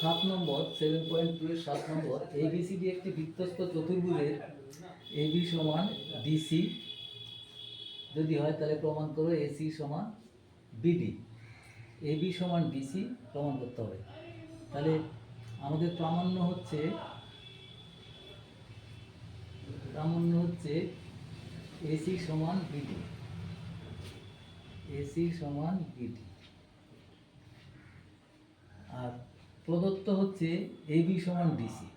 সাত নম্বর seven point two এর সাত নম্বর এবিসিডি একটি বৃত্তস্ত চতুর্ভুজের এবি সমান ডিসি যদি হয় তাহলে প্রমাণ করো এসি সমান বিডি এবি সমান ডিসি প্রমাণ করতে হবে। তাহলে আমাদের প্রামাণ্য হচ্ছে প্রামাণ্য হচ্ছে এসি সমান বিডি এসি সমান বিডি আর প্রদত্ত হচ্ছে এবি সমান ডিসি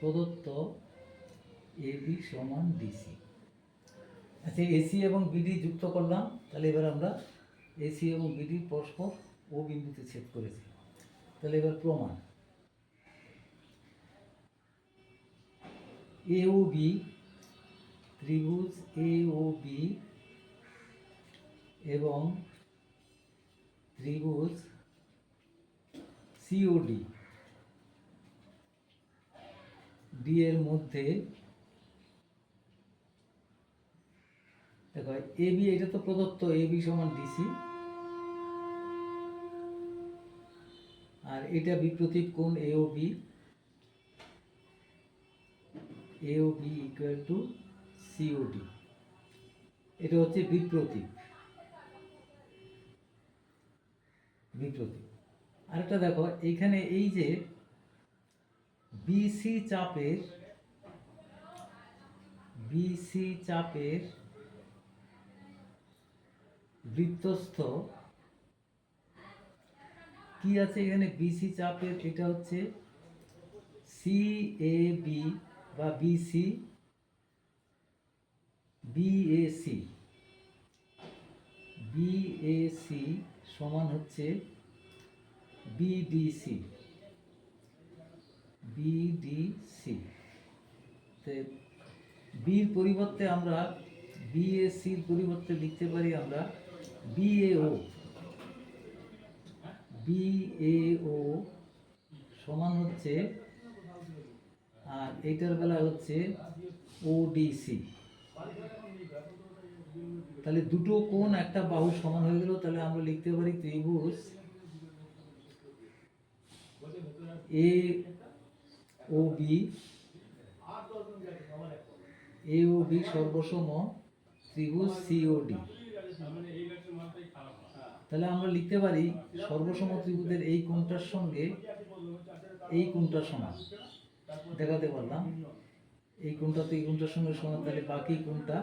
প্রদত্ত এবি সমান ডিসি আচ্ছা এসি এবং বিডি যুক্ত করলাম, তাহলে এবার আমরা এসি এবং বিডি পরস্পর ও বিন্দুতে ছেদ করেছি। তাহলে এবার প্রমাণ। এ ও বি ত্রিভুজ এ ও বি এবং ত্রিভুজ সিওডি ডি এর মধ্যে, দেখো এ বি এটা তো প্রদত্ত এ বি সমান ডিসি আর এটা বিপ্রতীক কোণ A O B A O B equal to COD এটা হচ্ছে বিপ্রতীক বিপ্রতীক আরেকটা দেখো, এইখানে এই যে বিসি চাপের বিসি চাপের বৃত্তস্থ, কি আছে এখানে বিসি চাপের? এটা হচ্ছে সি এ বি বা বিসি বিএসি বিএসি সমান হচ্ছে বিডিসি বিডিসি বির পরিবর্তে আমরা বিএসির পরিবর্তে লিখতে পারি আমরা বিএও বিএও সমান হচ্ছে, আর এইটার বেলা হচ্ছে ওডিসি তাহলে দুটো কোণ একটা বাহু সমান হয়ে গেল, তাহলে আমরা লিখতে পারি ত্রিভুজ এ O B A O B সর্বসম, ত্রিভুজ সিওডি তাহলে আমরা লিখতে পারি সর্বসম ত্রিভুজের এই কোণটার সঙ্গে এই কোণটার সমান। দেখাতে পারলাম। এই কোণটা তো এই কোণটার সঙ্গে সমান, তাহলে বাকি কোণটা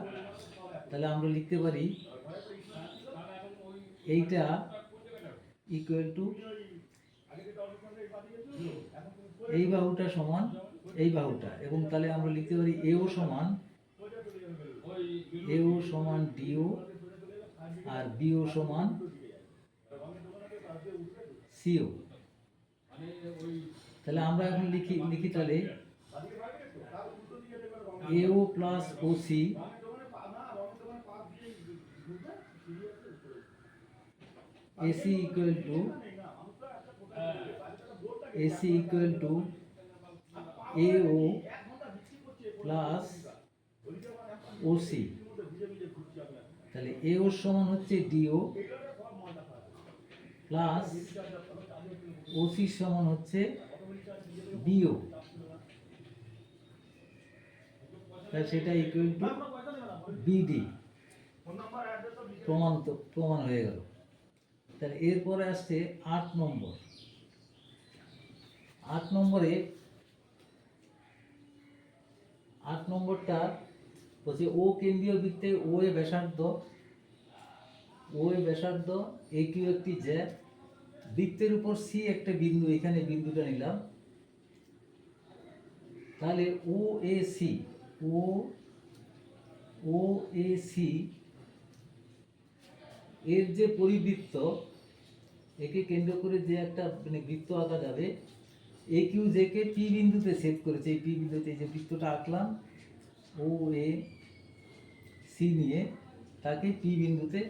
তাহলে আমরা লিখতে পারি এইটা ইকুয়াল টু এই বাহুটা সমান এই বাহুটা এবং তাহলে আমরা লিখতে পারি এও সমান এও সমান ডিও আর বিও সমান সিও। তাহলে আমরা এখন লিখি লিখি তাহলে AO plus O C AC equal to AC equal to AO plus OC তাহলে এও সমান হচ্ছে ডিও প্লাস ওসি সমান হচ্ছে বিও তাহলে সেটা ইকুয়াল টু বিডি প্রমাণ প্রমাণ হয়ে গেল। তাহলে এরপরে আসছে আট নম্বর। আট নম্বরে আট নম্বরটা বলছে ও কেন্দ্রীয় বৃত্তে ও এ ব্যাসার্ধ, ও এ ব্যাসার্ধ, এ কিউ একটি জ্যা। বৃত্তের উপর সি একটা বিন্দু, এখানে বিন্দুটা নিলাম। তাহলে ও A C, O O A C এর যে পরিবৃত্ত, একে কেন্দ্র করে যে একটা মানে বৃত্ত আঁকা যাবে, এ কিউ জেকে পি বিন্দুতে সেট করেছে। এই পি বিন্দুতে এই যে বৃত্তটা আঁকলাম, ও, এ, সি নিয়ে তাকে পি বিন্দুতে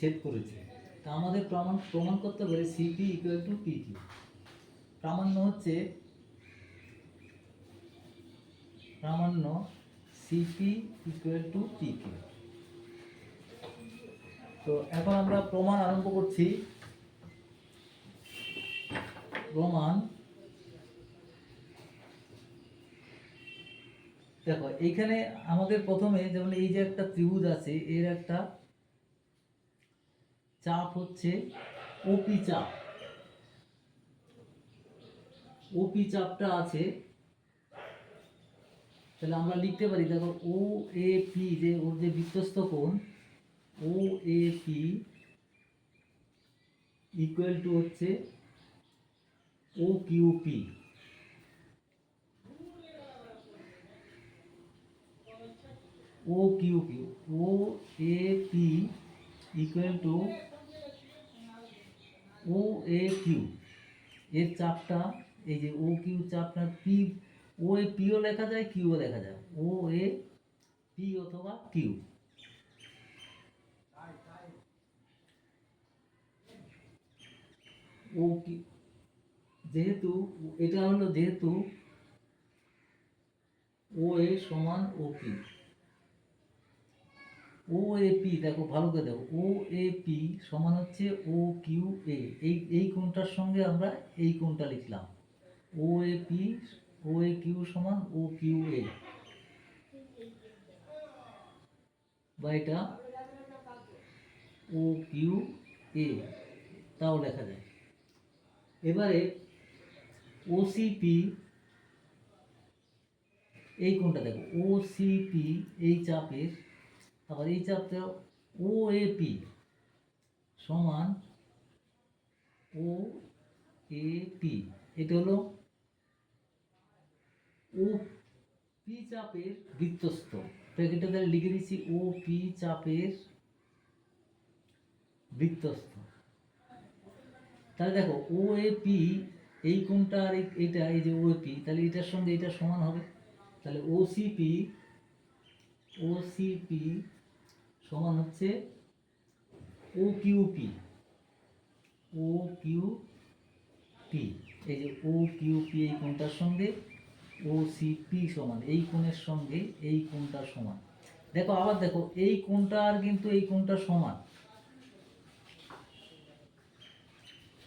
ছেদ করেছে। তা আমাদের প্রমাণ প্রমাণ করতে পারে CP equal to P Q. প্রামাণ্য হচ্ছে, প্রামাণ্য CP equal to P Q. তো এখন আমরা প্রমাণ আরম্ভ করছি। প্রমাণ। দেখো, এইখানে আমাদের প্রথমে যেমন এই যে একটা ত্রিভুজ আছে, এর একটা চাপ হচ্ছে ওপি চাপ। ওপি চাপটা আছে। তাহলে আমরা লিখতে পারি, দেখো ও এ পি যে ওর যে বৃত্তস্থ কোণ O A P equal to হচ্ছে O Q P O Q Q O A P equal to O A Q এর চাপটা, এই যে ও কিউ চাপটা পি ও এ পিও লেখা যায় কিউও লেখা যায়। ও এ পি অথবা কিউ ও কি? যেহেতু, এটা হলো যেহেতু, ও এ সমান O P. O A P, দেখো, ভালো করে দেখো, ও এ পি সমান হচ্ছে ও কিউ এ। এই এই কোণটার সঙ্গে আমরা এই কোণটা লিখলাম। ও A P, O A Q সমান ও কিউ এ। বা এটা ও কিউ এ, তাও লেখা যায়। এবারে ওসিপি এই কোনটা দেখো ওসিপি এই চাপের, আবার এই চাপটা ও পি সমান ও এ পি এটা হলো ও পি চাপের বৃত্তস্থ প্যাকেটটা তাহলে লিখে দিচ্ছি ও পি চাপের বৃত্তস্থ তাহলে দেখো ও এ পি এই কোণটা আর এই- এইটা, এই যে ও এ পি তাহলে এটার সঙ্গে এটা সমান হবে? তাহলে O CP O C P সমান হচ্ছে O Q P O Q P এই যে ও কিউ পি এই কোণটার সঙ্গে ও সিপি সমান, এই কোণের সঙ্গে এই কোণটা সমান। দেখো, আবার দেখো, এই কোণটা আর কিন্তু এই কোণটা সমান।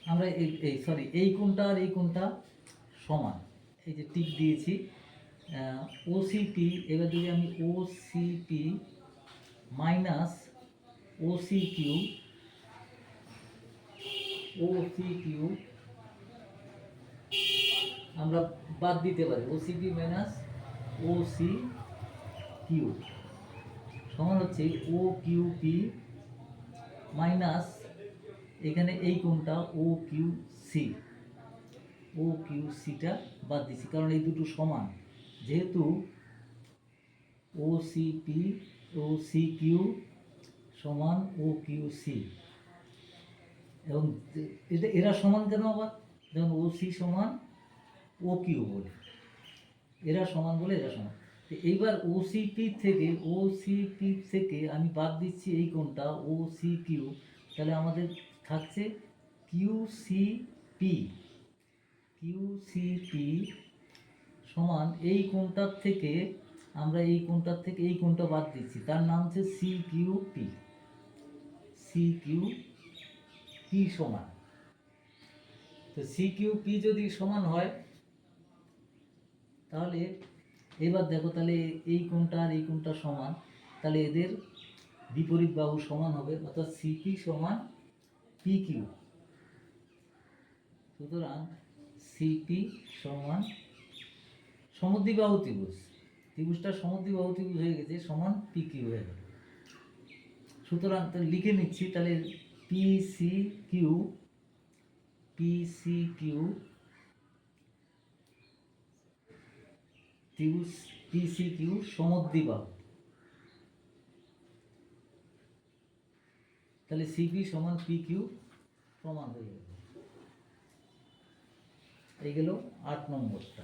আমরা এই এই সরি এই কোণটা আর এই কোণটা সমান। এই যে টিক দিয়েছি ওসিপি এবার যদি আমি OCP minus OC Q OC Q আমরা বাদ দিতে পারি ওসিপি মাইনাস ওসি কিউ সমান হচ্ছে ও কিউ পি মাইনাস এখানে এই কোণটা O Q C O Q সিটা বাদ দিচ্ছি কারণ এই দুটো সমান। যেহেতু O C P O C Q সমান ও কিউ সি এবং এটা এরা সমান কেন আবার? যেমন ও সি সমান ও কিউ বলে। এরা সমান বলে এরা সমান। এইবার ও সি পি থেকে ও সি পি থেকে আমি বাদ দিচ্ছি এই কোণটা ও সি কিউ তাহলে আমাদের থাকছে Q C P. Q C P সমান এই কোণটার থেকে আমরা এই কোণটার থেকে এই কোণটা বাদ দিচ্ছি। তার নাম হচ্ছে C Q P. C Q P সমান। তো সি কিউ পি যদি সমান হয়, তাহলে এবার দেখো তাহলে এই কোণটা আর এই কোণটা সমান। তাহলে এদের বিপরীত বাহু সমান হবে, অর্থাৎ সিপি সমান পি কিউ সুতরাং সিপি সমান সমদ্বিবাহু ত্রিভুজ। ত্রিভুজটা সমদ্বিবাহু ত্রিভুজ হয়ে গেছে, সমান পি কিউ হয়ে গেল। সুতরাং তাহলে লিখে নিচ্ছি, তাহলে P C Q P C Q ত্রিভুজ পি সি কিউ সমদ্বিবাহু। তাহলে সিপি সমান পি কিউ প্রমাণ হয়ে গেল। এই গেল আট নম্বরটা।